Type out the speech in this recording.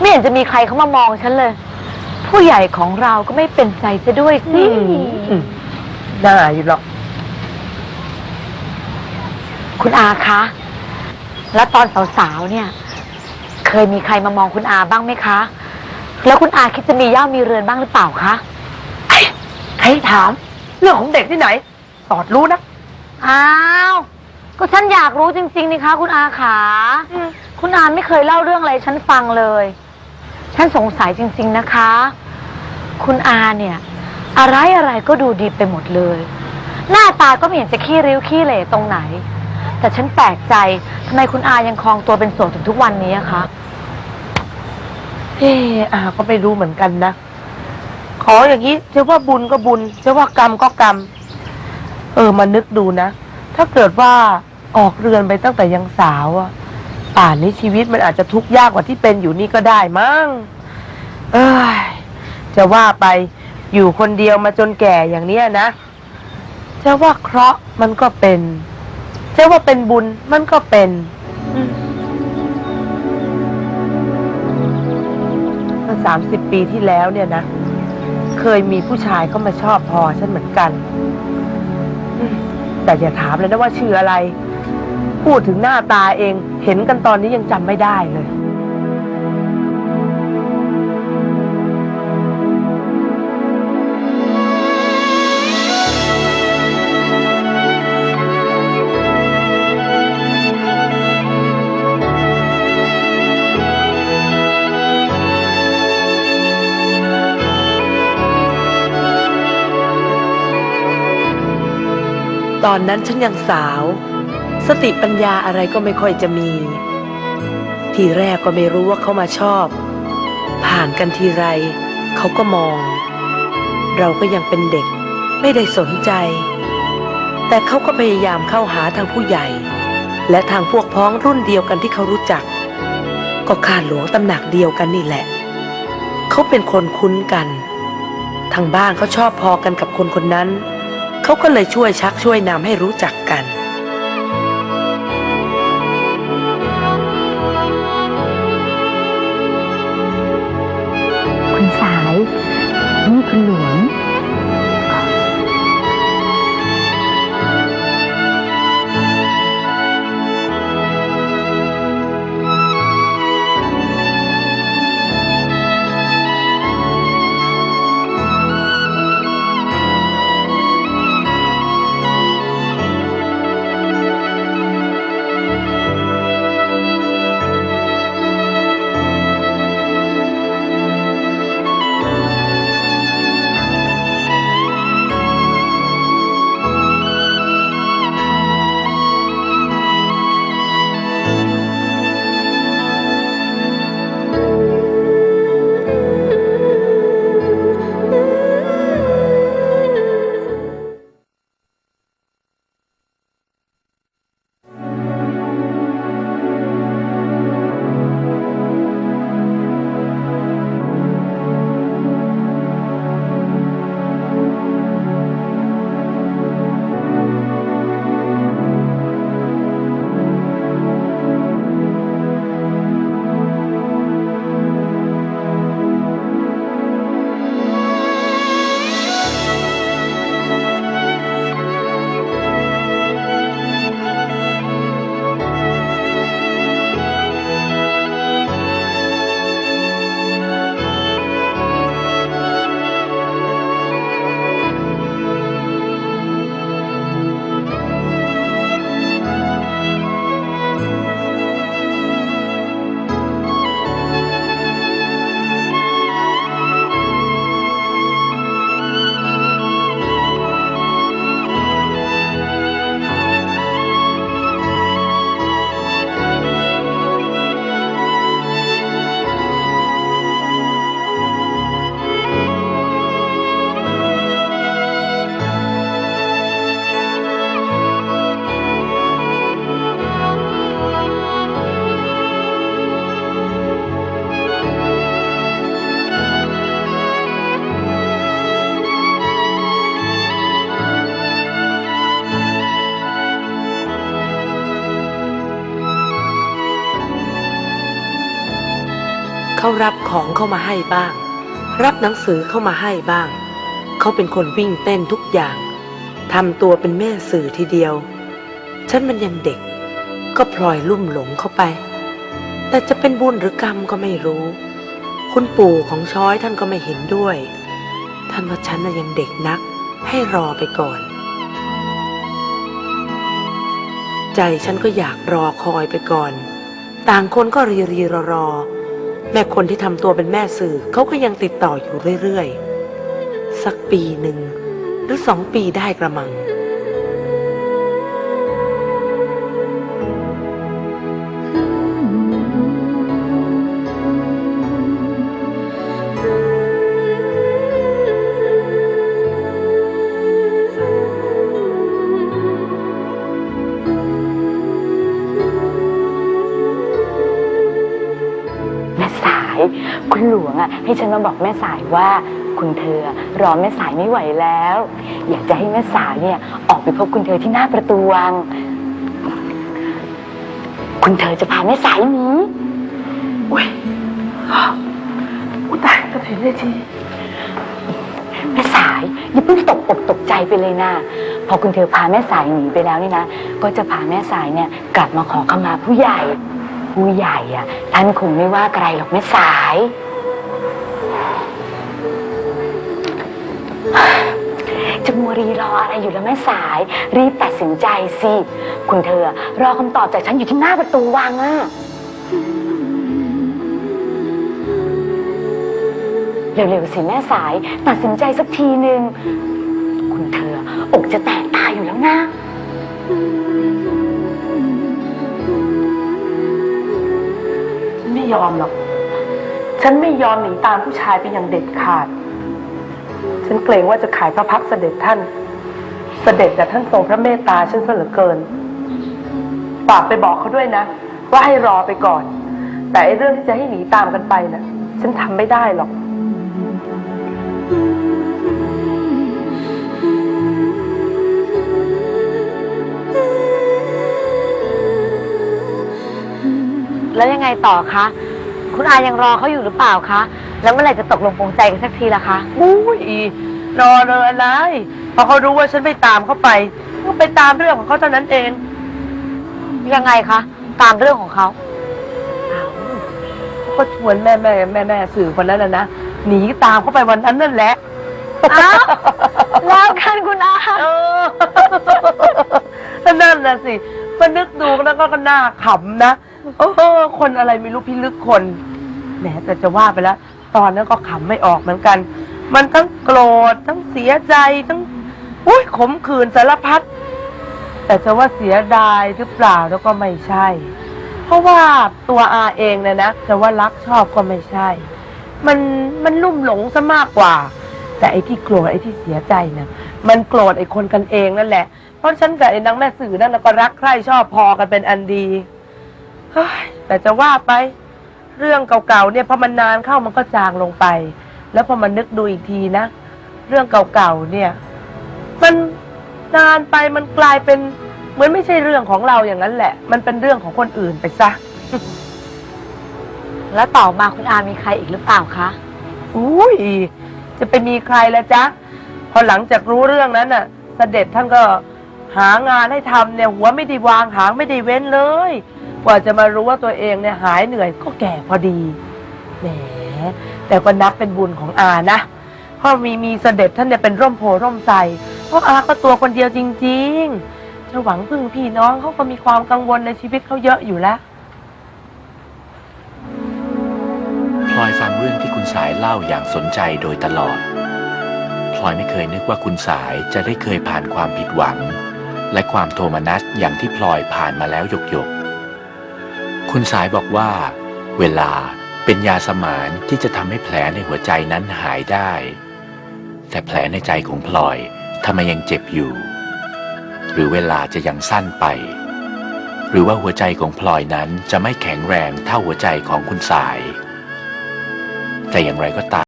ไม่เห็นจะมีใครเขามามองฉันเลย ผู้ใหญ่ของเราก็ไม่เป็นใจซะด้วยสิอืมน่าอยู่หรอก คุณอาคะ แล้วตอนสาวๆเนี่ย เคยมีใครมามองคุณอาบ้างไหมคะ แล้วคุณอาคิดจะมีย่ามีเรือนบ้างหรือเปล่าคะใครถาม เรื่องของเด็กที่ไหน สอดรู้นะ อ้าว ก็ฉันอยากรู้จริงๆนี่คะ คุณอาขา คุณอาไม่เคยเล่าเรื่องอะไรให้ฉันฟังเลย ฉันสงสัยจริง ๆนะคะ คุณอาเนี่ย อะไรอะไรก็ดูดีไปหมดเลย หน้าตาก็ไม่เห็นจะขี้ริ้วขี้เหร่ตรงไหน แต่ฉันแปลกใจทำไมคุณอายังคลองตัวเป็นโสดถึงทุกวันนี้อะคะ เอออาก็ไม่รู้เหมือนกันนะ ขออย่างนี้จะว่าบุญก็บุญจะว่ากรรมก็กรรม เออมานึกดูนะ ถ้าเกิดว่าออกเรือนไปตั้งแต่ยังสาวอะ ป่านนี้ชีวิตมันอาจจะทุกข์ยากกว่าที่เป็นอยู่นี่ก็ได้มั้งเอ้ยจะว่าไปอยู่คนเดียวมาจนแก่อย่างเนี้ยนะจะว่าเคราะห์มันก็เป็นจะว่าเป็นบุญมันก็เป็นเมื่อสามสิบปีที่แล้วเนี่ยนะ เคยมีผู้ชายเข้ามาชอบพอฉันเหมือนกัน แต่อย่าถามเลยนะว่าชื่ออะไร พูดถึงหน้าตาเอง เห็นกันตอนนี้ยังจำไม่ได้เลย ตอนนั้นฉันยังสาว สติปัญญาอะไรก็ไม่ค่อยจะมี ทีแรกก็ไม่รู้ว่าเขามาชอบ ผ่านกันทีไร เขาก็มอง เราก็ยังเป็นเด็กไม่ได้สนใจ แต่เขาก็พยายามเข้าหาทางผู้ใหญ่ และทางพวกพ้องรุ่นเดียวกันที่เขารู้จัก ก็ข้าหลวงตำหนักเดียวกันนี่แหละ เขาเป็นคนคุ้นกัน ทางบ้านเขาชอบพอกันกับคนคนนั้น เขาก็เลยช่วยชักช่วยนำให้รู้จักกัน เขารับของเข้ามาให้บ้าง รับหนังสือเข้ามาให้บ้าง เขาเป็นคนวิ่งเต้นทุกอย่างทำตัวเป็นแม่สื่อทีเดียว ฉันมันยังเด็ก ก็พลอยลุ่มหลงเข้าไป แต่จะเป็นบุญหรือกรรมก็ไม่รู้ คุณปู่ของช้อยท่านก็ไม่เห็นด้วย ท่านว่าฉันน่ะยังเด็กนัก ให้รอไปก่อน ใจฉันก็อยากรอคอยไปก่อน ต่างคนก็รีรีรอรอ แม่คนที่ทำตัวเป็นแม่สื่อเขาก็ยังติดต่ออยู่เรื่อยๆ สักปีหนึ่ง หรือสองปีได้กระมัง อะให้ฉันมาบอกแม่สายว่าคุณเธอรอแม่สายไม่ไหวแล้ว อยากจะให้แม่สายเนี่ยออกไปพบคุณเธอที่หน้าประตูวัง คุณเธอจะพาแม่สายหนีอุ้ยอุ้ยตายกระถิ่นเลยทีแม่สายอย่าเพิ่งตกอกตกใจไปเลยนะพอคุณเธอพาแม่สายหนีไปแล้วนี่นะ ก็จะพาแม่สายเนี่ยกลับมาขอขมาผู้ใหญ่ ผู้ใหญ่อะท่านคงไม่ว่าอะไรหรอกแม่สาย จะมัวรีรออะไรอยู่แล้วแม่สาย รีบตัดสินใจสิ คุณเธอรอคำตอบจากฉันอยู่ที่หน้าประตูวังอะเร็วๆสิแม่สายตัดสินใจสักทีหนึ่งคุณเธออกจะแตกตายอยู่แล้วนะไม่ยอมหรอก ฉันไม่ยอมหนีตามผู้ชายไปอย่างเด็ดขาด ฉันเกรงว่าจะขายพระพักเสด็จท่าน เสด็จแต่ท่านทรงพระเมตตาฉันซะเหลือเกินฝากไปบอกเขาด้วยนะ ว่าให้รอไปก่อน แต่ไอ้เรื่องที่จะให้หนีตามกันไปน่ะ ฉันทำไม่ได้หรอกแล้วยังไงต่อคะ คุณอายังรอเขาอยู่หรือเปล่าคะ แล้วเมื่อไหร่จะตกลงปรงใจกันสักทีล่ะคะ อุ้ยรอเลยอะไรพอเขารู้ว่าฉันไม่ตามเขาไปก็ไปตามเรื่องของเขาเท่านั้นเอง ยังไงคะ ตามเรื่องของเขาเขา ก็ชวนแม่แม่แม่แม่สื่อคนนั้นนะนะหนีตามเขาไปวันนั้นนั่นแหละอ้าว แล้วกันคุณอาเออนั่นน่ะสิมานึกดูแล้วก็น่าขำนะเออคนอะไรไม่รู้พิลึกคนแหมแต่จะว่าไปแล้ว ตอนนั้นก็ขำไม่ออกเหมือนกัน มันทั้งโกรธทั้งเสียใจทั้งอุ้ยขมขื่นสารพัดแต่จะว่าเสียดายหรือเปล่าแล้วก็ไม่ใช่ เพราะว่าตัวอาเองเนี่ยนะจะว่ารักชอบก็ไม่ใช่ มันมันลุ่มหลงซะมากกว่า แต่ไอ้ที่โกรธไอ้ที่เสียใจนี่ยมันโกรธไอ้คนกันเองนั่นแหละ เพราะฉันกับไอ้นางแม่สื่อนั่นก็รักใคร่ชอบพอกันเป็นอันดีแต่จะว่าไป เรื่องเก่าๆเนี่ยพอมันนานเข้ามันก็จางลงไป แล้วพอมันนึกดูอีกทีนะ เรื่องเก่าๆเนี่ย มันนานไปมันกลายเป็นเหมือนไม่ใช่เรื่องของเราอย่างนั้นแหละ มันเป็นเรื่องของคนอื่นไปซะ แล้วต่อมาคุณอามีใครอีกหรือเปล่าคะ อุ้ยจะไปมีใครละจ๊ะ พอหลังจากรู้เรื่องนั้นน่ะ เสด็จท่านก็หางานให้ทำเนี่ย หัวไม่ได้วางหางไม่ได้เว้นเลย กว่าจะมารู้ว่าตัวเองเนี่ยหายเหนื่อยก็แก่พอดีแหมแต่ก็นับเป็นบุญของอานะเพราะมีมีเสด็จท่านเนี่ยเป็นร่มโพร่มใสเพราะอาก็ตัวคนเดียวจริง ๆ จะหวังพึ่งพี่น้องเขาก็มีความกังวลในชีวิตเขาเยอะอยู่แล้วพลอยฟังเรื่องที่คุณสายเล่าอย่างสนใจโดยตลอดพลอยไม่เคยนึกว่าคุณสายจะได้เคยผ่านความผิดหวัง และความโทมนัสอย่างที่พลอยผ่านมาแล้วหยกหยกๆ คุณสายบอกว่า เวลาเป็นยาสมานที่จะทำให้แผลในหัวใจนั้นหายได้ แต่แผลในใจของพลอยทำไมยังเจ็บอยู่ หรือเวลาจะยังสั้นไป หรือว่าหัวใจของพลอยนั้นจะไม่แข็งแรงเท่าหัวใจของคุณสาย แต่อย่างไรก็ตาม